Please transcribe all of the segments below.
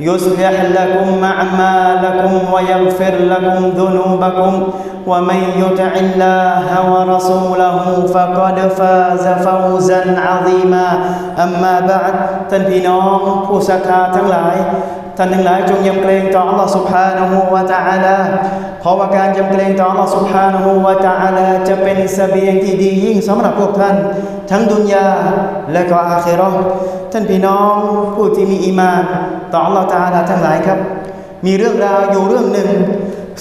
يصلح لكم أعمالكم ويغفر لكم ذنوبكم ومن يطع الله ورسوله فقد فاز فوزا عظيما أما بعد ท่านพี่น้องผู้ศรัทธาทั้งหลาย ท่านทั้งหลายจงยำเกรงต่อ Allah سبحانه และ تعالى เพราะว่าการยำเกรงต่อ Allah سبحانه และ تعالى จะเป็นเสบียงที่ดียิ่งสำหรับพวกท่าน ทั้งดุนยาและก็อาคิเราะห์ท่านพี่น้องผู้ที่มีอีมาน ต่อ Allah تعالى ทั้งหลายครับ มีเรื่องราวอยู่เรื่องหนึ่ง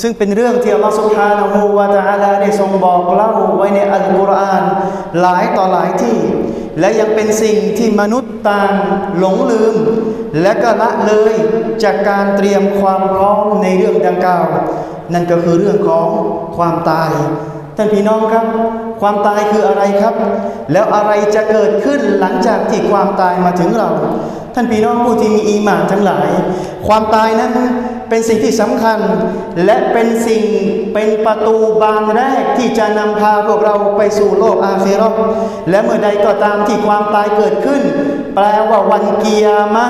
ซึ่งเป็นเรื่องที่อัลลอฮฺ سبحانه และ تعالى ได้ทรงบอกเล่าไว้ในอัลกุรอานหลายต่อหลายที่ และยังเป็นสิ่งที่มนุษย์ต่างหลงลืม และก็ละเลยจากการเตรียมความพร้อมในเรื่องดังกล่าว นั่นก็คือเรื่องของความตายท่านพี่น้องครับ ความตายคืออะไรครับ แล้วอะไรจะเกิดขึ้นหลังจากที่ความตายมาถึงเรา ท่านพี่น้องผู้ที่มีอีหมานทั้งหลาย ความตายนั้นเป็นสิ่งที่สำคัญ และเป็นสิ่ง เป็นประตูบานแรกที่จะนำพาพวกเราไปสู่โลกอาเคเราะห์และเมื่อใดก็ตามที่ความตายเกิดขึ้น แปลว่าวันเกียร์มะ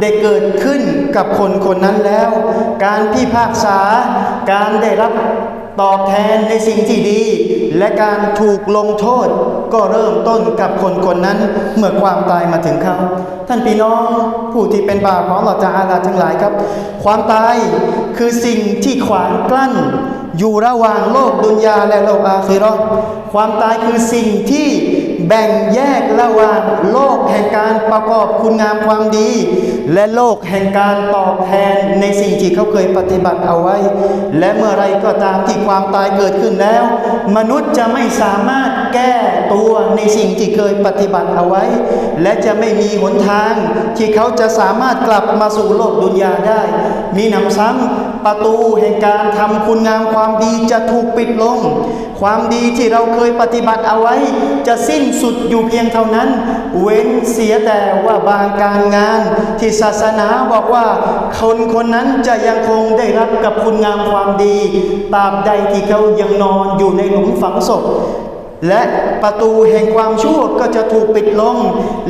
ได้เกิดขึ้นกับคนคนนั้นแล้ว การพิพากษา การได้รับตอบแทนในสิ่งที่ดี และการถูกลงโทษ ก็เริ่มต้นกับคนคนนั้นเมื่อความตายมาถึงเขาท่านพี่น้องผู้ที่เป็นบาวของเราจะอาลาทั้งหลายครับ ความตายคือสิ่งที่ขวางกลั้น อยู่ระหว่างโลกดุนยาและโลกอาคิเราะห์ความตายคือสิ่งที่แบ่งแยกระหว่างโลกแห่งการประกอบคุณงามความดี และโลกแห่งการตอบแทนในสิ่งที่เขาเคยปฏิบัติเอาไว้ และเมื่อไรก็ตามที่ความตายเกิดขึ้นแล้ว มนุษย์จะไม่สามารถแก้ตัวในสิ่งที่เคยปฏิบัติเอาไว้ และจะไม่มีหนทางที่เขาจะสามารถกลับมาสู่โลกดุนยาได้ มีหนำซ้ำ ประตูแห่งการทำคุณงามความดีจะถูกปิดลง ความดีที่เราเคยปฏิบัติเอาไว้ จะสิ้นสุดอยู่เพียงเท่านั้น เว้นเสียแต่ว่าบางการงาน ที่ศาสนาบอกว่า คนคนนั้นจะยังคงได้รับกับคุณงามความดีตราบใดที่เขายังนอนอยู่ในหลุมฝังศพ และประตูแห่งความชั่วก็จะถูกปิดลง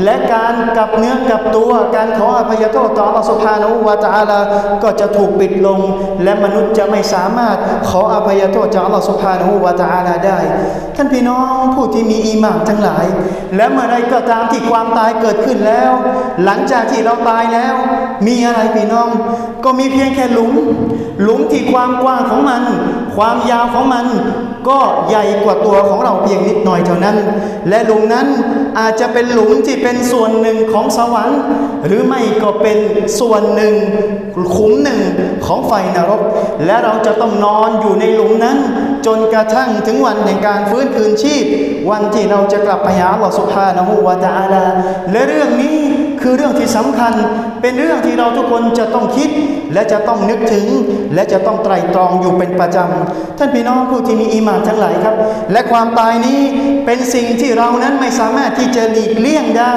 และการกลับเนื้อกลับตัวการขออภัยโทษต่ออัลสุบฮานะฮูวาตะอาลาก็จะถูกปิดลง และมนุษย์จะไม่สามารถขออภัยโทษจากอัลลอฮฺสุบฮานะฮูวาตะอาลาได้ ท่านพี่น้องผู้ที่มีอีหมานทั้งหลาย และเมื่อไรก็ตามที่ความตายเกิดขึ้นแล้ว หลังจากที่เราตายแล้ว มีอะไรพี่น้อง ก็มีเพียงแค่หลุม หลุมที่ความกว้างของมัน ความยาวของมันก็ใหญ่กว่าตัวของเราเพียงนิดหน่อยเท่านั้น และหลุมนั้นอาจจะเป็นหลุมที่เป็นส่วนหนึ่งของสวรรค์ หรือไม่ก็เป็นส่วนหนึ่งขุมหนึ่งของไฟนรก และเราจะต้องนอนอยู่ในหลุมนั้น จนกระทั่งถึงวันแห่งการฟื้นคืนชีพ วันที่เราจะกลับไปหาอัลอสุบฮานะฮูวาตะอาลาและเรื่องนี้ คือเรื่องที่สำคัญ เป็นเรื่องที่เราทุกคนจะต้องคิด และจะต้องนึกถึง และจะต้องไตรตรองอยู่เป็นประจำท่านพี่น้องผู้ที่มีอีหมานทั้งหลายครับ และความตายนี้เป็นสิ่งที่เรานั้นไม่สามารถที่จะหลีกเลี่ยงได้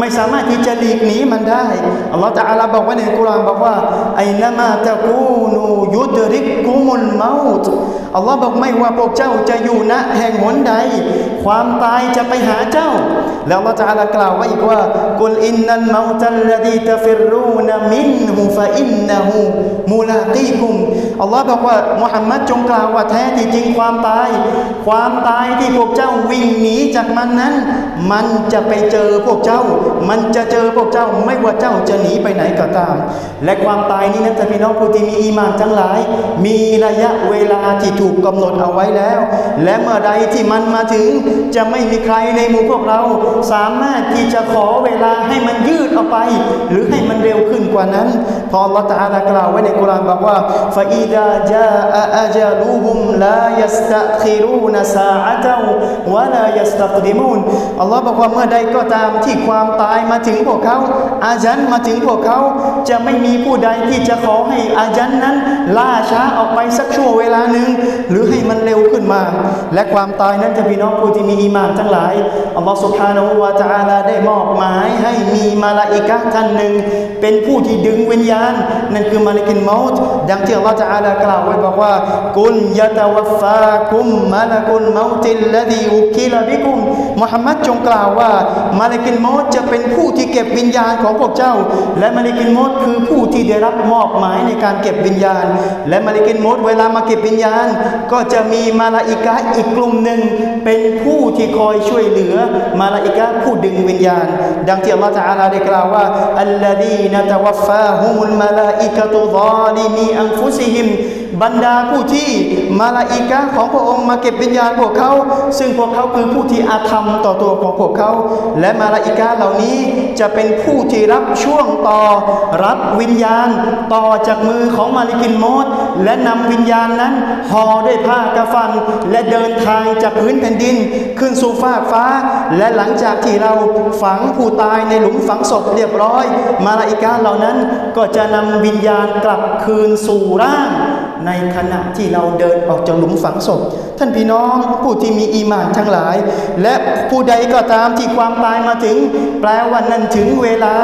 ไม่สามารถที่จะหลีกหนีมันได้อัลลอฮฺตะอาลาบอกว่าในกุรานบอกว่าไอนามาตะกูนูยุดริกกุมุลเมาต์อัลลอฮ์บอกไม่ว่าพวกเจ้าจะอยู่ณแห่งหนใด ความตายจะไปหาเจ้า แล้วอัลลอฮฺตะอาลากล่าวไว้อีกว่ากุลอินนัลเมาตัลลดีตฟิรูนมินหูฟะอินนะหูมูลาตีกุม อัลลอฮ์บอกว่ามุฮัมมัดจงกล่าวว่าแท้ที่จริงความตาย ความตายที่พวกเจ้าวิ่งหนีจากมันนั้น มันจะไปเจอพวกเจ้า มันจะเจอพวกเจ้าไม่ว่าเจ้าจะหนีไปไหนก็ตาม และความตายนี้นั้นจะพี่น้องผู้ที่มีอีมานทั้งหลาย มีระยะเวลาที่ถูกกำหนดเอาไว้แล้ว และเมื่อใดที่มันมาถึงจะไม่มีใครในหมู่พวกเรา สามารถที่จะขอเวลาให้มันยืดออกไป หรือให้มันเร็วขึ้นกว่านั้น พอลลอฮฺตะอาลากล่าวไว้ในกุรอานบอกว่า فإذا جاء أجلهم لا يستأخرون ساعة ولا يستقدمون อัลลอฮ์บอกว่าเมื่อใดก็ตามที่ความตายมาถึงพวกเขา อาจันมาถึงพวกเขา จะไม่มีผู้ใดที่จะขอให้อาจันนั้น ล่าช้าออกไปสักชั่วเวลาหนึ่ง หรือให้มันเร็วขึ้นมา และความตายนั้นจะพี่น้องผู้ที่มีอีหมานทั้งหลาย อัลลอฮ์ سبحانه และ تعالى ได้มอบหมายให้มีมาลาอิกะฮ์ท่านหนึ่ง เป็นผู้ที่ดึงวิญญาณ นั่นคือมาลิกินเมาต์ดังที่อัลลอฮ์ تعالى กล่าวไว้บอกว่ากุลยะตะวัฟฟาคุมมาลกุลเมาติลลดีอุกิลบิกุม มุฮัมมัดจงกล่าวว่ามาลิกินเมาต์จะเป็นผู้ที่เก็บวิญญาณของพวกเจ้า และมาลิกินเมาต์คือผู้ที่ได้รับมอบหมายในการเก็บวิญญาณ และมาลิกินเมาต์เวลามาเก็บวิญญาณ ก็จะมีมาลาอิกะฮ์อีกกลุ่มหนึ่ง เป็นผู้ที่คอยช่วยเหลือ มาลาอิกะฮ์ผู้ดึงวิญญาณ ดังที่อัลลอฮฺ تعالى ได้กล่าวว่าอัลลดีนตะวัฟฟาฮุมุลมาลาอิกะตุซาลิมีอันฟุซิฮิม บรรดาผู้ที่มาลาอิกะของพระองค์มาเก็บวิญญาณพวกเขา ซึ่งพวกเขาคือผู้ที่อาธรรมต่อตัวของพวกเขา และมาลาอิกะเหล่านี้จะเป็นผู้ที่รับช่วงต่อรับวิญญาณ ต่อจากมือของมาลิกินโมดและนำวิญญาณนั้นห่อด้วยผ้ากระฟัน และเดินทางจากพื้นแผ่นดิน ขึ้นสู่ฟากฟ้า และหลังจากที่เราฝังผู้ตายในหลุมฝังศพเรียบร้อย มาลาอิกะเหล่านั้นก็จะนำวิญญาณกลับคืนสู่ร่างในขณะที่เราเดินออกจากหลุมฝังศพ ท่านพี่น้องผู้ที่มีอีมานทั้งหลาย และผู้ใดก็ตามที่ความตายมาถึง แปลว่านั้นถึงเวลา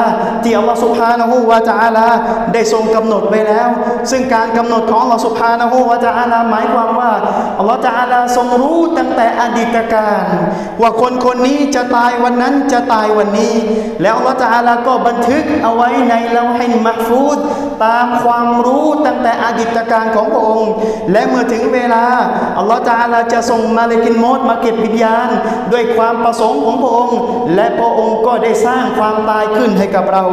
ที่อัลลอฮฺสุบฮานะฮูวาตะอาลาได้ทรงกำหนดไว้แล้ว ซึ่งการกำหนดของอัลลอฮฺสุบฮานะฮูวาตะอาลาหมายความว่าอัลลอฮฺตะอาลาทรงรู้ตั้งแต่อดีตการ ว่าคนคนนี้จะตายวันนั้นจะตายวันนี้ แล้วอัลลอฮฺตะอาลาก็บันทึกเอาไว้ในเลาฮินมักฟูดตามความรู้ตั้งแต่อดีตการของพระองค์ และเมื่อถึงเวลาอัลลอฮฺตะอาลาจะส่งมาเลกินมดมาเก็บวิญญาณ ด้วยความประสงค์ของพระองค์ และพระองค์ก็ได้สร้างความตายขึ้นให้กับเรา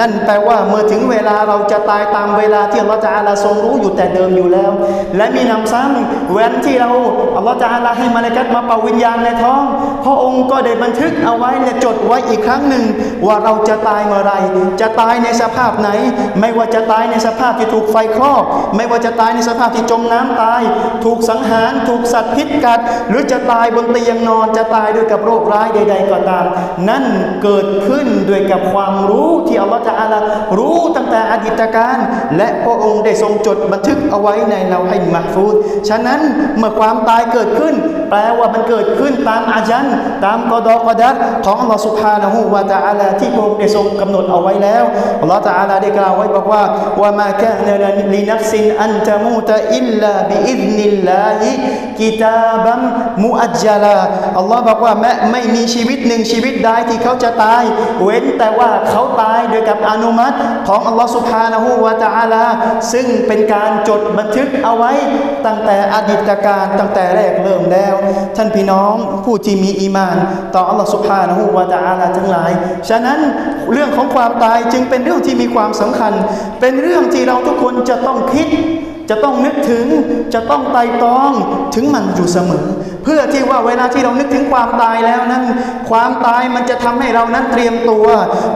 นั่นแปลว่าเมื่อถึงเวลาเราจะตายตามเวลาที่อัลลอฮฺตะอาลาทรงรู้อยู่แต่เดิมอยู่แล้ว และมีนำซ้ำวันที่เราอัลลอฮฺตะอาลาให้มาเลกัตมาเป่าวิญญาณในท้อง พระองค์ก็ได้บันทึกเอาไว้และจดไว้อีกครั้งหนึ่ง ว่าเราจะตายเมื่อไร จะตายในสภาพไหน ไม่ว่าจะตายในสภาพที่ถูกไฟคลอก ไม่ว่าจะตายในสภาพที่จมน้ำตาย ถูกสังหาร ถูกสัตว์พิษกัด หรือจะตายบนเตียงนอนจะตายด้วยกับโรคร้ายใด ๆ ก็ตาม นั่นเกิดขึ้นด้วยกับความรู้ที่อัลลอฮฺจะอาลารู้ตั้งแต่อดีตการ และพระองค์ได้ทรงจดบันทึกเอาไว้ในเราให้มักฟูดฉะนั้นเมื่อความตายเกิดขึ้น แปลว่ามันเกิดขึ้นตามอาจันตามกอดอกอดัดของอัลลอฮฺสุบฮานะฮูวะตะอาลาที่พระองค์ได้ทรงกำหนดเอาไว้แล้วอัลลอฮฺตะอาลาได้กล่าวไว้บอกว่าว่ามาแค่ลินัฟซินอันตะมูตะอิลลาบิอิดนิลลาฮิกิตาบัมมุอัจจลาอัลลอฮ์บอกว่าแม้ไม่มีชีวิตหนึ่งชีวิตใดที่เขาจะตาย เว้นแต่ว่าเขาตายโดยกับอนุมัติของอัลลอฮ์สุบฮานะฮูวะตะอาลาซึ่งเป็นการจดบันทึกเอาไว้ตั้งแต่อดีตการตั้งแต่แรกเริ่มแล้ว ท่านพี่น้องผู้ที่มีอีมาน ต่ออัลลอฮ์สุบฮานะฮูวะตะอาลาทั้งหลาย ฉะนั้นเรื่องของความตายจึงเป็นเรื่องที่มีความสำคัญ เป็นเรื่องที่เราทุกคนจะต้องคิด จะต้องนึกถึงจะต้องไต่ตรองถึงมันอยู่เสมอ เพื่อที่ว่าเวลาที่เรานึกถึงความตายแล้วนั้น ความตายมันจะทำให้เรานั้นเตรียมตัว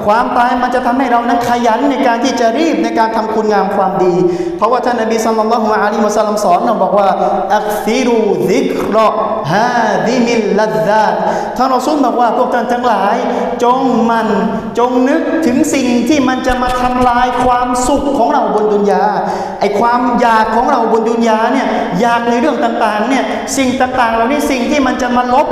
ความตายมันจะทำให้เรานั้นขยันในการที่จะรีบในการทำคุณงามความดี เพราะว่าท่านนบีสัลลัลลอฮุอะลัยฮิวะสัลลัมสอนเราบอกว่าอักซิรูซิกรอฮาดิมิลลัซซาตท่านรอซูลบอกว่าพวกท่านทั้งหลาย จงมันจงนึกถึงสิ่งที่มันจะมาทำลายความสุขของเราบนดุนยาไอความอยากของเราบนดุนยาเนี่ยอยากในเรื่องต่างๆเนี่ยสิ่งต่างๆเหล่านี้สิ่งที่มันจะมาลบ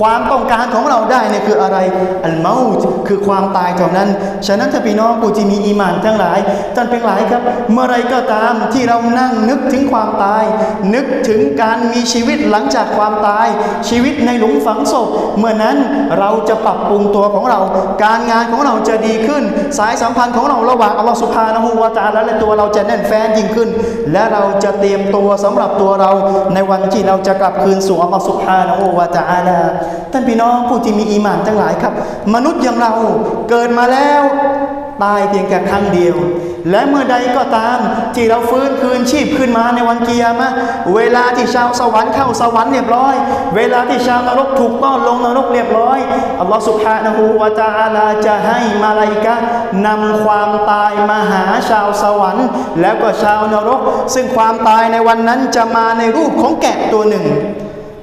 ความต้องการของเราได้เนี่ยคืออะไรอัลเมาต์คือความตายเท่านั้น ฉะนั้นถ้าพี่น้องผู้ที่มีอีมานทั้งหลายท่านเป็นหลายครับ เมื่อไรก็ตามที่เรานั่งนึกถึงความตาย นึกถึงการมีชีวิตหลังจากความตาย ชีวิตในหลุมฝังศพ เมื่อนั้นเราจะปรับปรุงตัวของเรา การงานของเราจะดีขึ้น สายสัมพันธ์ของเราระหว่างอัลลอฮฺสุภานะฮูวาตาและตัวเราจะแน่นแฟ้นยิ่งขึ้น และเราจะเตรียมตัวสำหรับตัวเราในวันที่เราจะกลับคืนสู่อัลลอฮฺสุภานะฮูวาตาละท่านพี่น้องผู้ที่มีอีหมานทั้งหลายครับ มนุษย์อย่างเราเกิดมาแล้วตายเพียงแค่ครั้งเดียว และเมื่อใดก็ตาม ที่เราฟื้นคืนชีพขึ้นมาในวันเกียร์มะเวลาที่ชาวสวรรค์เข้าสวรรค์เรียบร้อย เวลาที่ชาวนรกถูกต้อนลงนรกเรียบร้อยอัลลอฮฺสุบฮานะฮูวาตาอาลาจะให้มาลาอิกะนำความตายมาหาชาวสวรรค์ แล้วก็ชาวนรก ซึ่งความตายในวันนั้นจะมาในรูปของแกะตัวหนึ่ง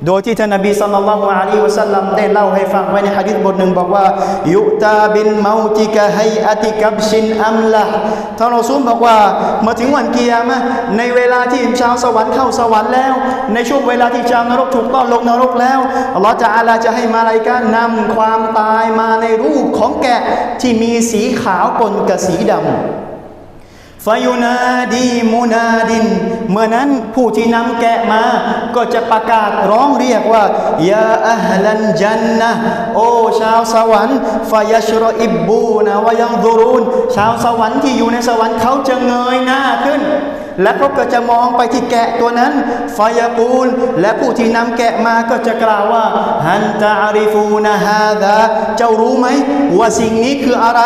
โดยที่ท่านนบีสัลลัลลอฮุอะลัยฮิวะสัลลัมได้เล่าให้ฟังไว้ในหะดีษบทหนึ่งบอกว่า ยุตาบินเมาติกะไฮอติกับชินอัมละท่านรอซูลบอกว่าเมื่อถึงวันเกียร์มะในเวลาที่ชาวสวรรค์เข้าสวรรค์แล้ว ในช่วงเวลาที่ชาวนรกถูกต้อนลงนรกแล้วอัลลอฮฺจะอาลาจะให้มาลาอิกะห์นำความตายมาในรูปของแกะที่มีสีขาวปนกับสีดำ ฟยุนาดีมูนาดิน เมื่อนั้นผู้ที่นำแกะมา ก็จะประกาศร้องเรียกว่ายาอัฮลันจันนะโอชาวสวรรค์ฟายชรออิบบูนะวายังดูรูนชาวสวรรค์ที่อยู่ในสวรรค์เขาจะเงยหน้าขึ้น และเขาก็จะมองไปที่แกะตัวนั้นฟยูล และผู้ที่นำแกะมาก็จะกล่าวว่าฮันตาอาริฟูนะฮาดาเจ้ารู้ไหมว่าสิ่งนี้คืออะไร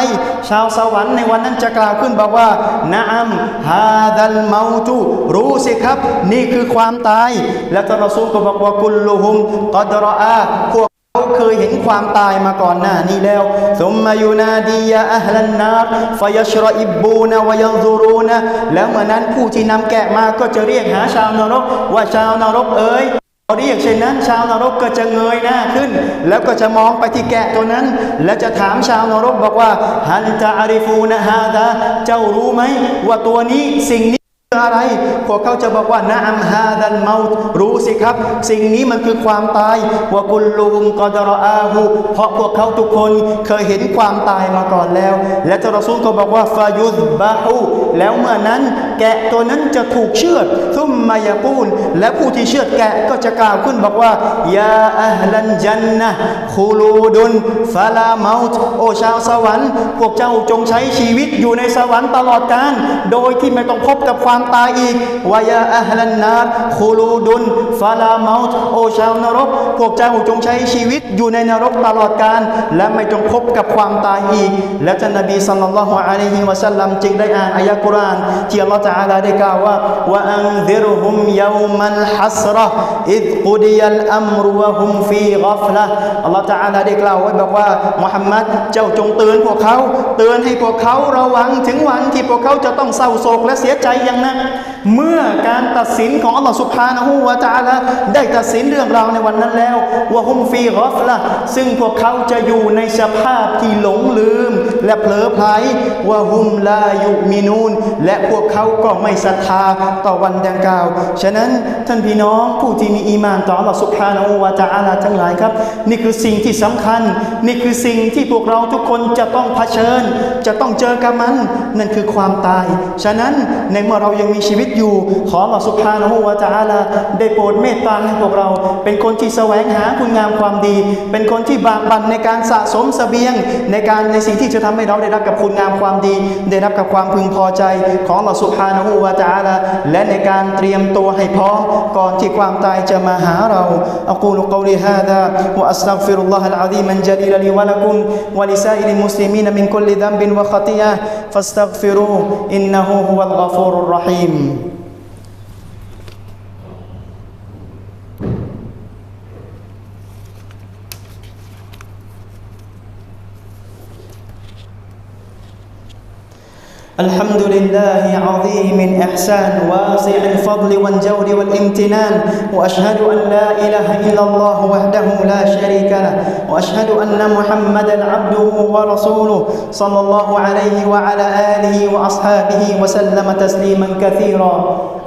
ชาวสวรรค์ในวันนั้นจะกล่าวขึ้นบอกว่านะอัมฮาดัลเมาตุรู้สิครับ นี่คือความตาย และท่านรอซูลก็บอกว่ากุลลุฮุมกอดรออาพวก เขาเคยเห็นความตายมาก่อนหน้านี้แล้วซุมมายูนาดียาอัลันนารฟยชรอิบบูนะวยังซูรูนะแล้วเมื่อนั้นผู้ที่นำแกะมาก็จะเรียกหาชาวนรก ว่าชาวนรกเอ๋ยพอเรียกเช่นนั้น ชาวนรกก็จะเงยหน้าขึ้น แล้วก็จะมองไปที่แกะตัวนั้น และจะถามชาวนรกบอกว่าฮันตาอาริฟูนะฮาดาเจ้ารู้ไหมว่าตัวนี้สิ่งนี้ ออะไร พวกเขาจะบอกว่านะอัมฮาดันเมาตรู้สิครับ สิ่งนี้มันคือความตายว่ากุลลูมกอดรออาหูเพราะพวกเขาทุกคนเคยเห็นความตายมาก่อนแล้ว และเจ้ารอซูลก็บอกว่าฟายุดบาฮูแล้วเมื่อนั้นแกะตัวนั้นจะถูกเชือดซุม มายาปูนและผู้ที่เชื่อดแกะก็จะกล่าวขึ้นบอกว่ายาอัฮลันจันนะคูลูดุนฟาลาเมาต์โอชาวสวรรค์ พวกเจ้าจงใช้ชีวิตอยู่ในสวรรค์ตลอดกาลโดยที่ไม่ต้องพบกับความตายอีกวายาอัฮลันนารคูลูดุนฟาลาเมาต์โอชาวนรก พวกเจ้าจงใช้ชีวิตอยู่ในนรกตลอดกาลและไม่ต้องพบกับความตายอีก และท่านนบีสัลลัลลอฮุอะลัยฮิวะสัลลัมจึงได้อ่านอายะกุรานที่อัลลอฮฺตะอาลาได้กล่าวว่าวะอันซิรฮุมยามัลฮัสเดรุวะฮุมฟีกัฟละห์อัลลอฮฺตะอาลาได้กล่าวไว้บอกว่ามุฮัมมัดเจ้าจงเตือนพวกเขา เตือนให้พวกเขาระวังถึงวันที่พวกเขาจะต้องเศร้าโศกและเสียใจอย่างนั้นเมื่อการตัดสินของอัลลอฮฺสุบฮานะฮูวะตะอาลาได้ตัดสินเรื่องราวในวันนั้นแล้วว่าฮุมฟีกอฟละซึ่งพวกเขาจะอยู่ในสภาพที่หลงลืม และเผลอไพลว่าฮุมลายุมินูนและพวกเขาก็ไม่ศรัทธาต่อวันดังกล่าวฉะนั้นท่านพี่น้องผู้ที่มีอีมานต่ออัลลอฮฺสุบฮานะฮูวะตะอาลาทั้งหลายครับ นี่คือสิ่งที่สำคัญ นี่คือสิ่งที่พวกเราทุกคนจะต้องเผชิญ จะต้องเจอกับมัน นั่นคือความตาย ฉะนั้นในเมื่อเรายังมีชีวิตอยู่ ขออัลลอฮฺสุบฮานะฮูวะตะอาลาได้โปรดเมตตาให้พวกเรา เป็นคนที่แสวงหาคุณงามความดี เป็นคนที่บากบั่นในการสะสมสเสบียง ในการในสิ่งที่จะทำให้เราได้รับกับคุณงามความดี ได้รับกับความพึงพอใจของอัลลอฮฺสุบฮานะฮูวะตะอาลาและในการเตรียมตัวให้พร้อมก่อนที่ความตายจะมาหาเราอักูลุกอลีฮาดาวะอัสตัฆฟิรุลล الحمد لله عظيم الإحسان واسع الفضل والجود والامتنان وأشهد أن لا إله إلا الله وحده لا شريك له وأشهد أن محمدا عبده ورسوله صلى الله عليه وعلى آله وأصحابه وسلم تسليما كثيرا.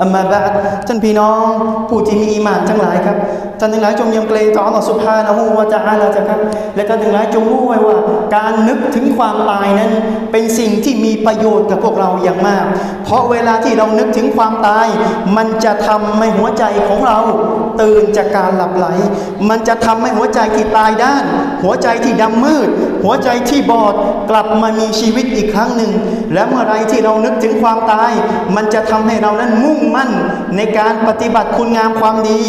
أما بعد ท่านพี่น้องผู้ที่มีอีมานทั้งหลายครับท่านทั้งหลายจงยำเกรงต่อ تعالى سبحانه และ تعالى เถอะครับและท่านทั้งหลายจงรู้ไว้ว่าการนึกถึงความตายนั้นเป็นสิ่งที่มีประโยชน์กับพวกเราอย่างมาก เพราะเวลาที่เรานึกถึงความตาย มันจะทำให้หัวใจของเรา ตื่นจากการหลับไหล มันจะทำให้หัวใจที่ตายด้าน หัวใจที่ดำมืด หัวใจที่บอดกลับมามีชีวิตอีกครั้งหนึ่ง และเมื่อไรที่เรานึกถึงความตาย มันจะทำให้เรานั้นมุ่งมั่นในการปฏิบัติคุณงามความดี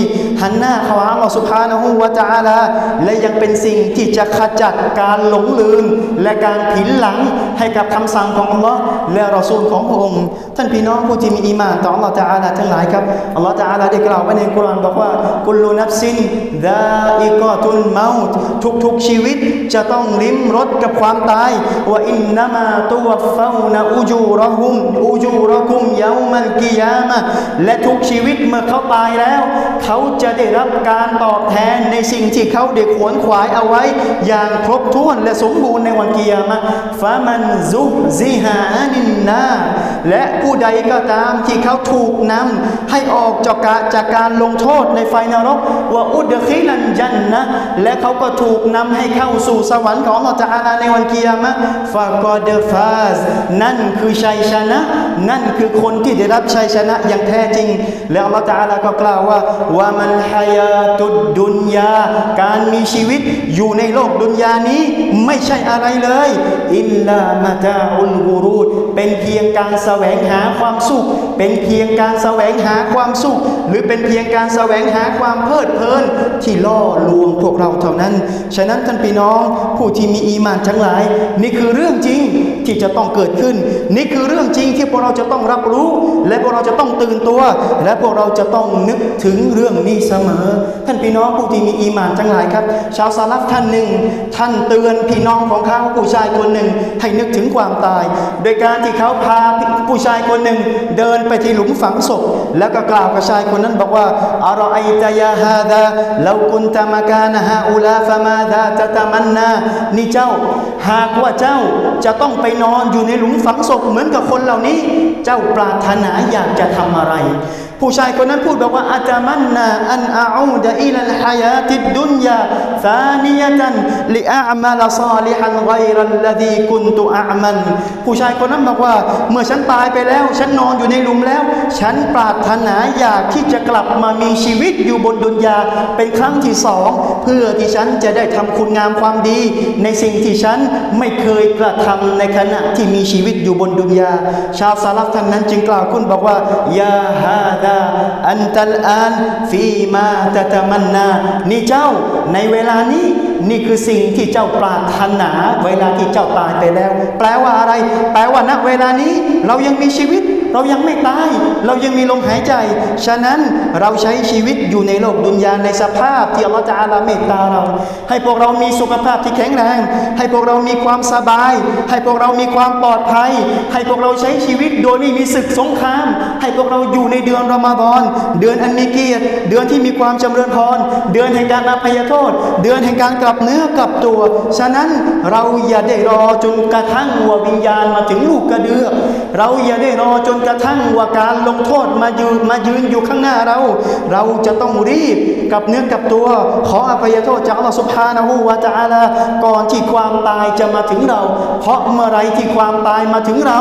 หันหน้าเข้าหาอัลลอฮฺสุบฮานะฮูวะตะอาลาและยังเป็นสิ่งที่จะขจัดการหลงลืมและการผินหลังให้กับคำสั่งของอัลลอฮ์และรอซูลของพระองค์ ท่านพี่น้องผู้ที่มีอีมานต่ออัลลอฮฺตะอาลาทั้งหลายครับอัลลอฮฺตะอาลาได้กล่าวไว้ในกุรอานบอกว่ากุลูนัฟซินดาอิกอตุนเมาต์ทุกๆชีวิตจะต้องลิ้มรสกับความตายว่าอินนามาตุวฟาวนะอูจูรหุมอูจูรกุมเยามัลกิยามะและทุกชีวิตเมื่อเขาตายแล้ว เขาจะได้รับการตอบแทนในสิ่งที่เขาได้ขวนขวายเอาไว้ อย่างครบถ้วนและสมบูรณ์ในวันกิยามะห์ฟามันซุซิฮาอานินนา และผู้ใดก็ตามที่เขาถูกนำให้ออกจากกะจากการลงโทษในไฟนรกว่าอุดคิลันจันนะ และเขาก็ถูกนำให้เข้าสู่สวรรค์ของอัลลอฮฺจะในวันเกิยามะฟากอดฟาสนั่นคือชัยชนะ นั่นคือคนที่ได้รับชัยชนะอย่างแท้จริง แล้วอัลลอฮฺจะก็กล่าวว่าว่ามันฮายาตุดดุนยา การมีชีวิตอยู่ในโลกดุนยานี้ไม่ใช่อะไรเลย อิลลามาตาอุลกูรูดเป็นเพียงการแสวงหาความสุข เป็นเพียงการแสวงหาความสุข หรือเป็นเพียงการแสวงหาความเพลิดเพลินที่ล่อลวงพวกเราเท่านั้น ฉะนั้นท่านพี่น้องผู้ที่มีอีมานทั้งหลาย นี่คือเรื่องจริง ที่จะต้องเกิดขึ้น นี่คือเรื่องจริงที่พวกเราจะต้องรับรู้ และพวกเราจะต้องตื่นตัว และพวกเราจะต้องนึกถึงเรื่องนี้เสมอ ท่านพี่น้องผู้ที่มีอีมานทั้งหลายครับ ชาวซาลัฟท่านหนึ่ง ท่านเตือนพี่น้องของเขาผู้ชายคนหนึ่งให้นึกถึงความตาย โดยการที่เขาพาผู้ชายคนหนึ่ง เดินไปที่หลุมฝังศพแล้วก็กล่าวกับชายคนนั้นบอกว่าอารอไอตยาฮาดาเลากุนตามากานฮาอุลาฟามาดาตะตามันนานี่เจ้า หากว่าเจ้าจะต้องไปนอนอยู่ในหลุมฝังศพเหมือนกับคนเหล่านี้ เจ้าปรารถนาอยากจะทำอะไร ผู้ชายคนนั้นพูดบอกว่าอาจามันนาอันอาอูดอิลัลฮายาติดดุนยาซานียะตันลิอามัลซาลิฮันไกรัลลดีกุนตุอามัน ผู้ชายคนนั้นบอกว่า เมื่อฉันตายไปแล้ว ฉันนอนอยู่ในหลุมแล้ว ฉันปรารถนาอยากที่จะกลับมามีชีวิตอยู่บนดุนยาเป็นครั้งที่สองเพื่อที่ฉันจะได้ทำคุณงามความดี ในสิ่งที่ฉันไม่เคยกระทำในขณะที่มีชีวิตอยู่บนดุนยา ชาวซาลัฟท่านนั้นจึงกล่าวขึ้นบอกว่ายาฮาดาอันตัลอานฟีมาตะตะมันนา นี่เจ้าในเวลานี้นี่คือสิ่งที่เจ้าปรารถนา เวลาที่เจ้าตายไปแล้ว แปลว่าอะไร แปลว่าณเวลานี้เรายังมีชีวิต เรายังไม่ตาย เรายังมีลมหายใจ ฉะนั้นเราใช้ชีวิตอยู่ในโลกดุนยาในสภาพที่อัลลอฮฺจะอาลาเมตตาเรา ให้พวกเรามีสุขภาพที่แข็งแรง ให้พวกเรามีความสบาย ให้พวกเรามีความปลอดภัย ให้พวกเราใช้ชีวิตโดยไม่มีศึกสงคราม ให้พวกเราอยู่ในเดือนรอมฎอน เดือนอันมีเกียรติ เดือนที่มีความจำเริญพร เดือนแห่งการอภัยโทษ เดือนแห่งการกลับเนื้อกลับตัว ฉะนั้นเราอย่าได้รอจนกระทั่งว่าวิญญาณมาถึงลูกกระเดือก เราอย่าได้รอจนกระทั่งว่าการลงโทษมายืนมายืนอยู่ข้างหน้าเรา เราจะต้องรีบกับเนื้อกับตัว ขออภัยโทษจากอัลลอฮฺสุบฮานะฮูวะจาลาก่อนที่ความตายจะมาถึงเรา เพราะเมื่อไรที่ความตายมาถึงเรา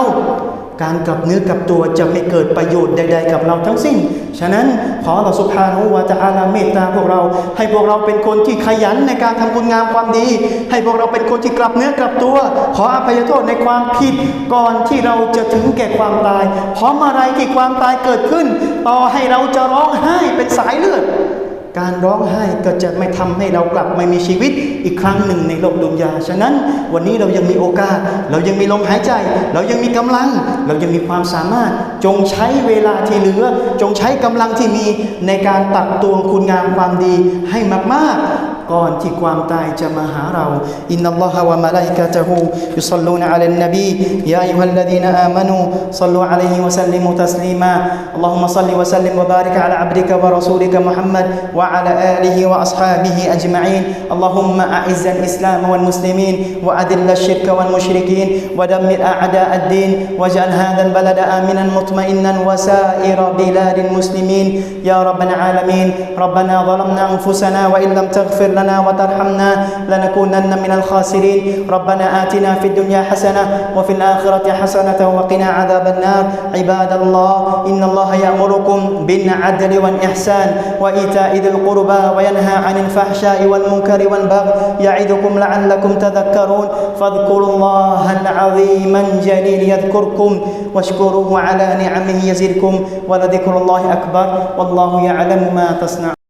การกลับเนื้อกลับตัวจะไม่เกิดประโยชน์ใด ๆ กับเราทั้งสิ้น ฉะนั้นขอเราสุภานุวาจะอาลาเมตตาพวกเรา ให้พวกเราเป็นคนที่ขยันในการทำคุณงามความดี ให้พวกเราเป็นคนที่กลับเนื้อกลับตัว ขออภัยโทษในความผิดก่อนที่เราจะถึงแก่ความตาย พราะเมื่อไรที่ความตายเกิดขึ้น ต่อให้เราจะร้องไห้เป็นสายเลือด การร้องไห้ก็จะไม่ทำให้เรากลับไม่มีชีวิตอีกครั้งหนึ่งในโลกดุนยา ฉะนั้น วันนี้เรายังมีโอกาส เรายังมีลมหายใจ เรายังมีกำลัง เรายังมีความสามารถ จงใช้เวลาที่เหลือ จงใช้กำลังที่มีในการตักตวงคุณงามความดีให้มากๆ ก่อนที่ความตายจะมาหาเรา อินนัลลอฮะวะมะลาอิกะตะฮูยุศ็อลลูนอะลันนบียาอัยยุฮัลลดีนอามานูศ็อลลูอะลัยฮิวะซัลลิมูตัสลีมาอัลลอฮุมะศ็อลลิวะซัลลิมวะบาริกอะลาอับดิกะวะรอซูลิกะมุฮัมมัดวะอะลาอาลิฮิวะอัศฮาบิฮิอัจมะอีนอัลลอฮุมะอะอิซซัลอิสลามวัลมุสลิมีนวะอะดิลลัชชิรกวัลมุชริกีนวะดัมมิรอะอดาอัดดีนواجعل هذا البلد آمنا مطمئنا وسائر بلاد المسلمين يا رب العالمين ربنا ظلمنا أنفسنا وإن لم تغفر لنا وترحمنا لنكونن من الخاسرين. ربنا آتنا في الدنيا حسنة وفي الآخرة حسنة وقنا عذاب النار. عباد الله إن الله يأمركم بالعدل والإحسان وإيتاء ذي القربى وينهى عن الفحشاء والمنكر والبغي. يعظكم لعلكم تذكرون. فاذكروا الله العظيم الجليل يذكركم واشكروه على نعمه يزدكم ولذكر الله أكبر. والله يعلم ما تصنعون.